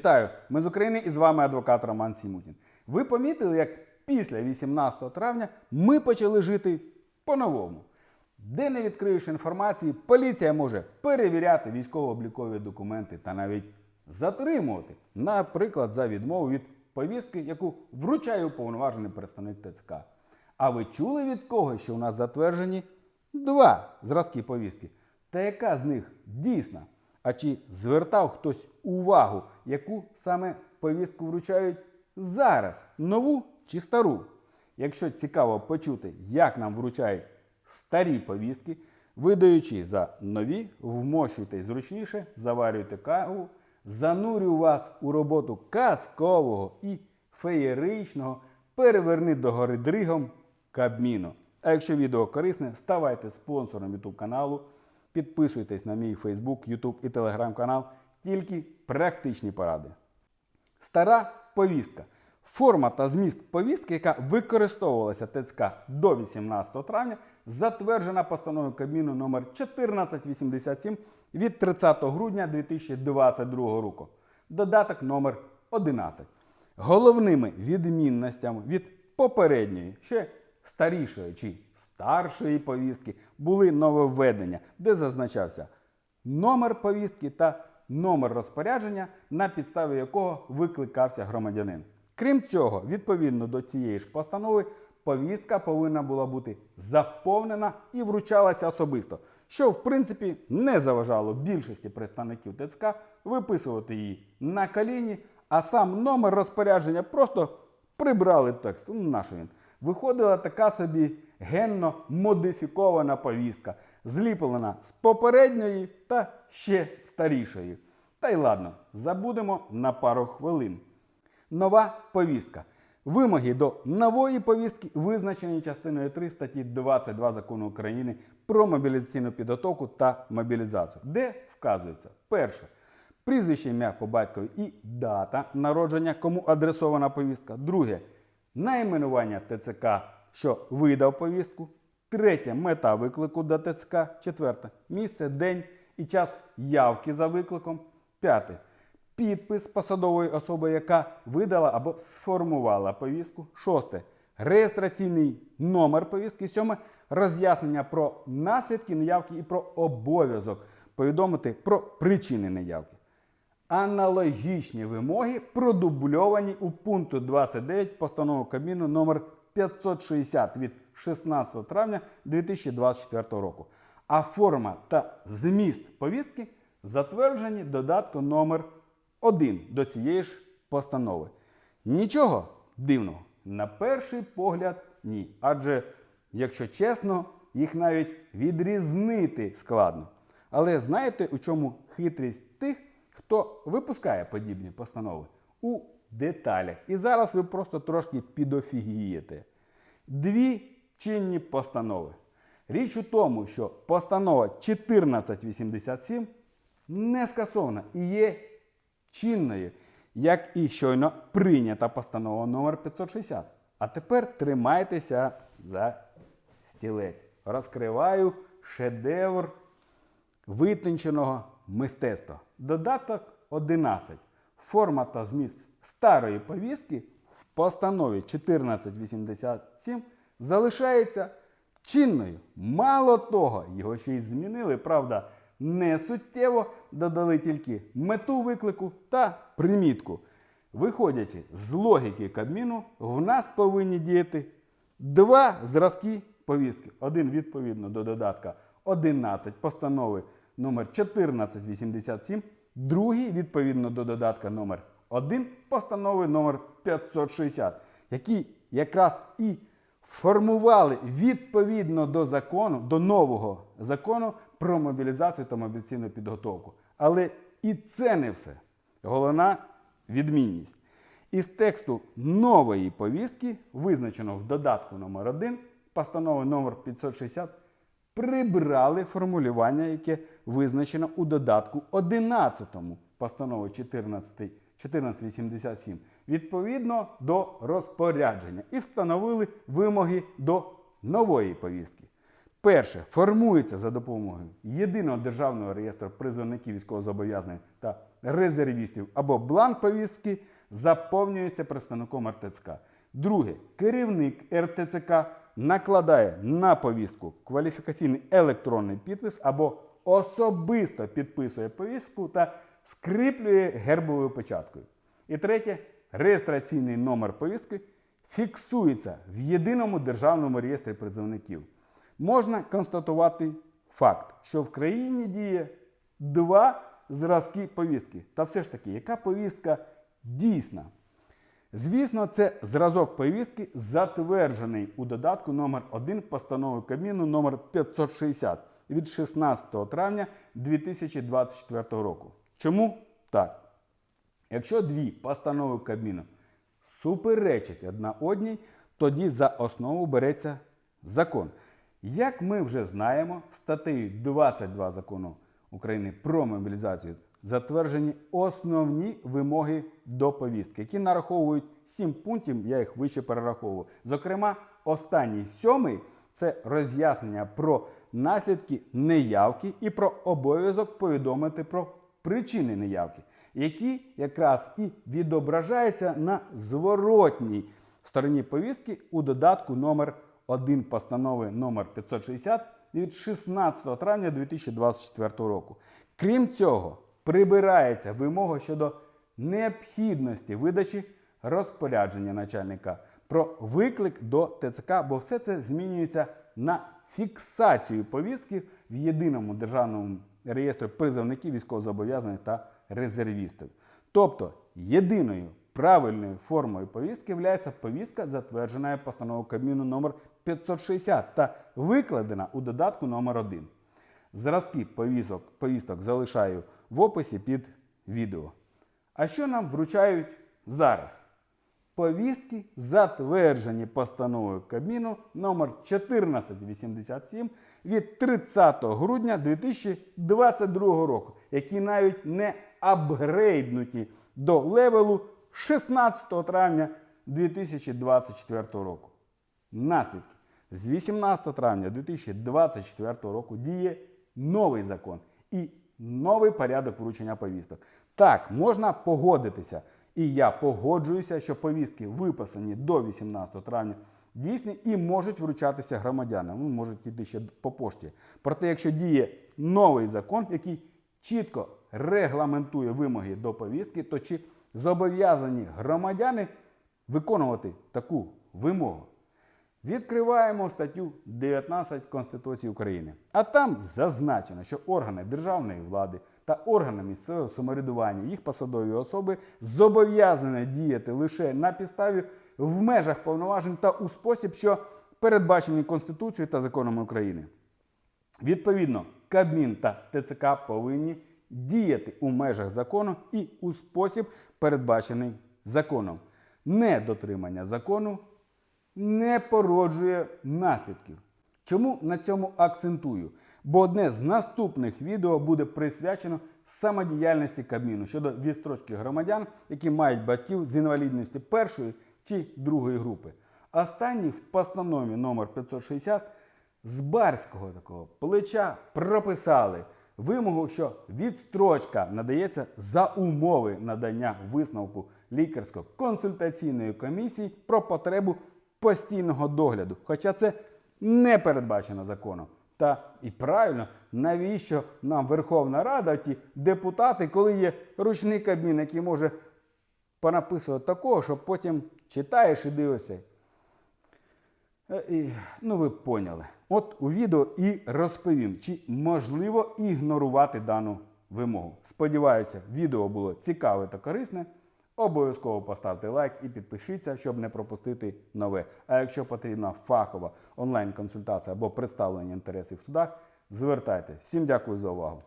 Вітаю! Ми з України і з вами адвокат Роман Сімутін. Ви помітили, як після 18 травня ми почали жити по-новому. Де не відкриєш інформації, поліція може перевіряти військово-облікові документи та навіть затримувати, наприклад, за відмову від повістки, яку вручає уповноважений представник ТЦК. А ви чули від когось, що у нас затверджені два зразки повістки? Та яка з них дійсна? А чи звертав хтось увагу, яку саме повістку вручають зараз? Нову чи стару? Якщо цікаво почути, як нам вручають старі повістки, видаючи за нові, вмощуйтесь зручніше, заварюйте каву, занурю вас у роботу казкового і феєричного, переверни догори дригом Кабміну. А якщо відео корисне, ставайте спонсором YouTube каналу, підписуйтесь на мій Facebook, YouTube і Telegram канал. Тільки практичні поради. Стара повістка. Форма та зміст повістки, яка використовувалася ТЦК до 18 травня, затверджена постановою Кабміну номер 1487 від 30 грудня 2022 року. Додаток номер 11. Головними відмінностями від попередньої, ще старішої чи старшої повістки були нововведення, де зазначався номер повістки та номер розпорядження, на підставі якого викликався громадянин. Крім цього, відповідно до цієї ж постанови, повістка повинна була бути заповнена і вручалася особисто, що в принципі не заважало більшості представників ТЦК виписувати її на коліні, а сам номер розпорядження просто прибрали текст. Ну, нащо він? Виходила така собі генно модифікована повістка, зліплена з попередньої та ще старішої. Та й ладно, забудемо на пару хвилин. Нова повістка. Вимоги до нової повістки визначені частиною 3 статті 22 закону України про мобілізаційну підготовку та мобілізацію, де вказується перше. Прізвище ім'я по батькові і дата народження, кому адресована повістка. Друге найменування ТЦК, що видав повістку. Третє мета виклику до ТЦК. Четверте місце, день і час явки за викликом. П'яте підпис посадової особи, яка видала або сформувала повістку. Шосте реєстраційний номер повістки. Сьоме роз'яснення про наслідки неявки і про обов'язок повідомити про причини неявки. Аналогічні вимоги продубльовані у пункту 29 постанови Кабміну номер 560 від 16 травня 2024 року. А форма та зміст повістки затверджені додатком номер 1 до цієї ж постанови. Нічого дивного, на перший погляд, ні. Адже, якщо чесно, їх навіть відрізнити складно. Але знаєте, у чому хитрість тих, хто випускає подібні постанови? У деталях. І зараз ви просто трошки підофігієте. Дві чинні постанови. Річ у тому, що постанова 1487 не скасована і є чинною, як і щойно прийнята постанова номер 560. А тепер тримайтеся за стілець. Розкриваю шедевр витонченого мистецтва. Додаток 11. Форма та зміст старої повістки в постанові 1487 залишається чинною. Мало того, його ще й змінили, правда, не суттєво додали тільки мету виклику та примітку. Виходячи з логіки Кабміну, в нас повинні діяти два зразки повістки. Один відповідно до додатка 11 постанови номер 1487, другий відповідно до додатка номер 1 постанови номер 560, які якраз і формували відповідно до закону, до нового закону про мобілізацію та мобілізаційну підготовку. Але і це не все. Головна відмінність. Із тексту нової повістки, визначено в додатку номер 1 постанови номер 560, прибрали формулювання, яке визначено у додатку 11 постанови 14, 1487, відповідно до розпорядження, і встановили вимоги до нової повістки. Перше формується за допомогою єдиного державного реєстру призовників військовозобов'язаних та резервістів або бланк повістки заповнюється представником РТЦК. Друге, керівник РТЦК накладає на повістку кваліфікаційний електронний підпис або особисто підписує повістку та скріплює гербовою печаткою. І третє, реєстраційний номер повістки фіксується в єдиному державному реєстрі призовників. Можна констатувати факт, що в країні діє два зразки повістки. Та все ж таки, яка повістка дійсна? Звісно, це зразок повістки, затверджений у додатку номер 1 постанови Кабміну номер 560 від 16 травня 2024 року. Чому так? Якщо дві постанови Кабміну суперечать одна одній, тоді за основу береться закон. Як ми вже знаємо, статтею 22 закону України про мобілізацію затверджені основні вимоги до повістки, які нараховують 7 пунктів, я їх вище перераховував. Зокрема, останній сьомий це роз'яснення про наслідки неявки і про обов'язок повідомити про причини неявки, які якраз і відображаються на зворотній стороні повістки у додатку номер 1 постанови номер 560 від 16 травня 2024 року. Крім цього, прибирається вимога щодо необхідності видачі розпорядження начальника про виклик до ТЦК, бо все це змінюється на фіксацію повістки в єдиному державному реєстрі призовників військовозобов'язаних та резервістів. Тобто єдиною правильною формою повістки є повістка, затверджена постановою Кабміну номер 560 та викладена у додатку номер 1. Зразки повісток, повісток залишаю в описі під відео. А що нам вручають зараз? Повістки затверджені постановою Кабміну номер 1487 від 30 грудня 2022 року, які навіть не апгрейднуті до левелу 16 травня 2024 року. Наслідки. З 18 травня 2024 року діє новий закон і новий порядок вручення повісток. Так, можна погодитися, і я погоджуюся, що повістки, виписані до 18 травня, дійсні і можуть вручатися громадянам. Ну, можуть йти ще по пошті. Проте, якщо діє новий закон, який чітко регламентує вимоги до повістки, то чи зобов'язані громадяни виконувати таку вимогу? Відкриваємо статтю 19 Конституції України. А там зазначено, що органи державної влади та органи місцевого самоврядування, їх посадові особи зобов'язані діяти лише на підставі в межах повноважень та у спосіб, що передбачені Конституцією та законом України. Відповідно, Кабмін та ТЦК повинні діяти у межах закону і у спосіб, передбачений законом. Недотримання закону не породжує наслідків. Чому на цьому акцентую? Бо одне з наступних відео буде присвячено самодіяльності Кабміну щодо відстрочки громадян, які мають батьків з інвалідності першої чи другої групи. Останній в постанові номер 560 з барського такого плеча прописали вимогу, що відстрочка надається за умови надання висновку лікарсько-консультаційної комісії про потребу постійного догляду. Хоча це не передбачено законом. Та і правильно, навіщо нам Верховна Рада, ті депутати, коли є ручний кабмін, який може понаписувати такого, що потім читаєш і дивишся. Е, і, ну, ви поняли. От у відео і розповім, чи можливо ігнорувати дану вимогу. Сподіваюся, відео було цікаве та корисне. Обов'язково поставте лайк і підпишіться, щоб не пропустити нове. А якщо потрібна фахова онлайн-консультація або представлення інтересів в судах, звертайте. Всім дякую за увагу.